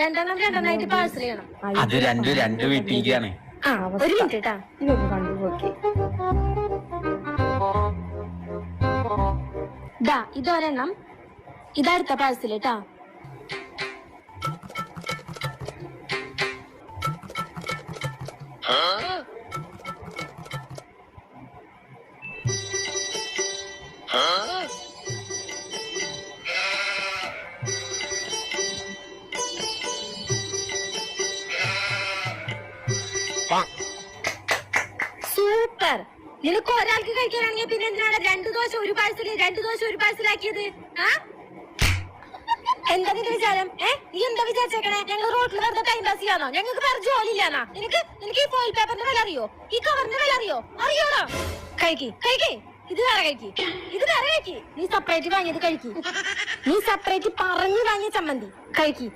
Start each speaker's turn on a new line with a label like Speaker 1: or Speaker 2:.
Speaker 1: രണ്ടെണ്ണം രണ്ടെണ്ണായിട്ട് പാഴ്സൽ ചെയ്യണം.
Speaker 2: അത് രണ്ടു രണ്ട് വീട്ടിലേക്കാണ്
Speaker 1: ആ ഒരു മിനിറ്റ് കേട്ടാ
Speaker 3: ഇതൊന്ന് കണ്ടു നോക്കി
Speaker 1: ദാ ഇതൊരെണ്ണം. ഇതടുത്ത പാഴ്സൽ കേട്ടാ സൂപ്പർ. നിനക്ക് ഒരാൾക്ക് കഴിക്കാനാണെങ്കിൽ പിന്നെ എന്തിനാണ് രണ്ട് ദോശ ഒരു പാഴ്സൽ രണ്ട് ദോശ ഒരു പാഴ്സലാക്കിയത് ആ? എന്താ നിന്റെ വിചാരം? ഏ? നീ എന്താ വിചാരിച്ചേക്കണേ? ഞങ്ങൾ റോട്ടിൽ വെറുതെ ടൈം പാസ് ചെയ്യാന്നോ? ഞങ്ങൾക്ക് വേറെ ജോലി ഇല്ലാന്നാ. നിനക്ക് നിനക്ക് ഈ ഫോയിൽ പേപ്പറിന്റെ വില അറിയോ? ഈ കവറിന്റെ വില അറിയോ? അറിയോണോ കഴിക്കി കഴിക്കി. ഇത് വേറെ കഴിക്കി. ഇത് വേറെ കഴിക്കി. നീ സെപ്പറേറ്റ് വാങ്ങിയത് കഴിക്കി. നീ സെപ്പറേറ്റ് പറഞ്ഞു വാങ്ങിയ ചമ്മന്തി. കഴിക്കി.